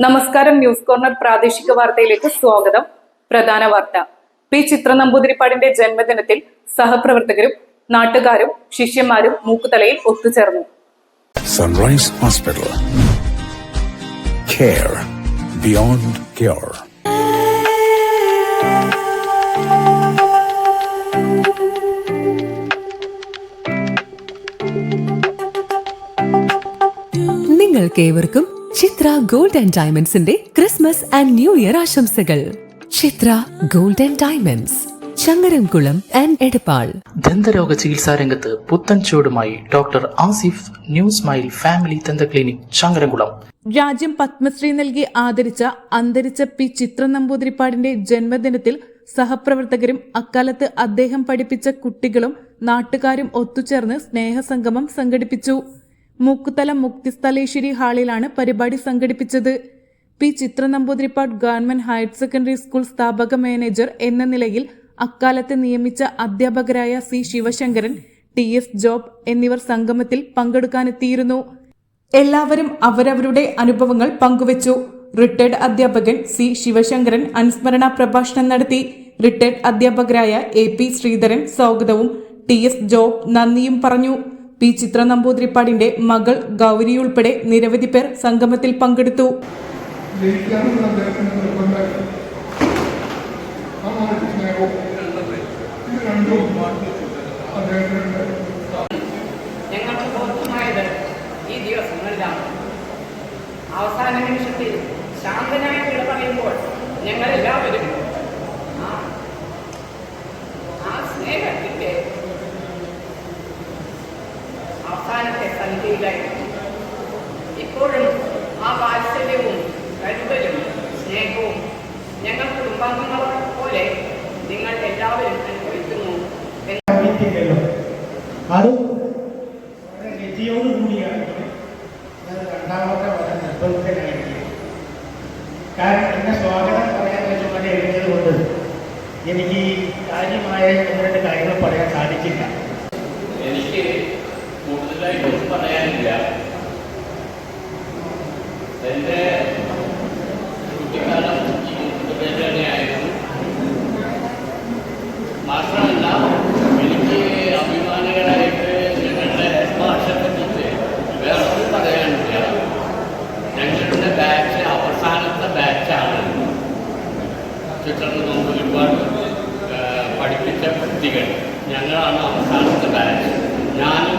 നമസ്കാരം news corner പ്രാദേശിക വാർത്തയിലേക്ക് സ്വാഗതം. പ്രധാന വാർത്ത. പി ചിത്ര നമ്പൂതിരിപ്പാടിന്റെ ജന്മദിനത്തിൽ സഹപ്രവർത്തകരും നാട്ടുകാരും ശിഷ്യന്മാരും മൂക്കുതലയിൽ ഒത്തുചേർന്നു. സൺറൈസ് ഹോസ്പിറ്റൽ നിങ്ങൾക്ക് beyond cure. നിങ്ങൾക്കേവർക്കും ചിത്ര ഗോൾഡ് ആൻഡ് ഡയമണ്ട്സിന്റെ ക്രിസ്മസ് ആൻഡ് ന്യൂ ഇയർ ആശംസകൾ. Chithra Gold and Diamonds Changaramkulam and Edappal. ദന്തരോഗ ചികിത്സാ രംഗത്ത് പുത്തൻ ചൂടുമായി doctor Asif New Smile family ദന്ത ക്ലിനിക് ചങ്ങരംകുളം. രാജ്യം പത്മശ്രീ നൽകി ആദരിച്ച അന്തരിച്ച പി ചിത്ര നമ്പൂതിരിപ്പാടിന്റെ ജന്മദിനത്തിൽ സഹപ്രവർത്തകരും അക്കാലത്ത് അദ്ദേഹം പഠിപ്പിച്ച കുട്ടികളും നാട്ടുകാരും ഒത്തുചേർന്ന് സ്നേഹസംഗമം സംഘടിപ്പിച്ചു. മൂക്കുതല മുക്തിസ്ഥലേശ്വരി ഹാളിലാണ് പരിപാടി സംഘടിപ്പിച്ചത്. P Chithra Namboothiripad government higher secondary school സ്ഥാപക മാനേജർ എന്ന നിലയിൽ അക്കാലത്ത് നിയമിച്ച അധ്യാപകരായ C Sivasankaran T S Job എന്നിവർ സംഗമത്തിൽ പങ്കെടുക്കാനെത്തിയിരുന്നു. എല്ലാവരും അവരവരുടെ അനുഭവങ്ങൾ പങ്കുവച്ചു. റിട്ടയർഡ് അധ്യാപകൻ സി ശിവശങ്കരൻ അനുസ്മരണ പ്രഭാഷണം നടത്തി. റിട്ടയർഡ് അധ്യാപകരായ എ പി ശ്രീധരൻ സ്വാഗതവും ടി എസ് ജോബ് നന്ദിയും പറഞ്ഞു. പി ചിത്ര നമ്പൂതിരിപ്പാടിന്റെ മകൾ ഗൗരി ഉൾപ്പെടെ നിരവധി പേർ സംഗമത്തിൽ പങ്കെടുത്തു. ഞങ്ങൾക്ക് ഈ അവസാന നിമിഷത്തിൽ ശാന്തനായി പറയുമ്പോൾ ഞങ്ങൾ എല്ലാവരും ആ ആ സ്നേഹത്തിന്റെ അവസാനത്തെ സന്ധ്യയിലായിരുന്നു ഇപ്പോഴും ആ വാത്സല്യവും കരുതലും സ്നേഹവും ഞങ്ങൾ കുടുംബാംഗങ്ങളെ പോലെ നിങ്ങൾ എല്ലാവരും അനുഭവിക്കുന്നു എന്ന് സാഹിത്യങ്ങളോ അത് വളരെ രതിയോട് കൂടിയാണ് ഞാൻ രണ്ടാമത്തെ വരെ നിർബന്ധനായിരിക്കും കാരണം എന്നെ സ്വാഗതം പറയാൻ ചുമതല എഴുതിയത് കൊണ്ട് എനിക്ക് കാര്യമായ ഒന്ന് രണ്ട് കാര്യങ്ങൾ പറയാൻ സാധിച്ചില്ല. എനിക്ക് കൂടുതലായിട്ടൊന്നും പറയാനില്ല. എന്റെ കുട്ടിക്കാലം തന്നെയായിരുന്നു മാത്രമല്ല എനിക്ക് അഭിമാനകരായിട്ട് ഞങ്ങളുടെ പറ്റിയിട്ട് വേറൊന്നും പറയാനില്ല ഞങ്ങളുടെ ബാച്ച് അവസാനത്തെ ബാച്ചാണ് ചിത്രം നമുക്ക് ഒരുപാട് ഞങ്ങളാണ് അവസാനത്തെ ബാച്ച് ഞാനും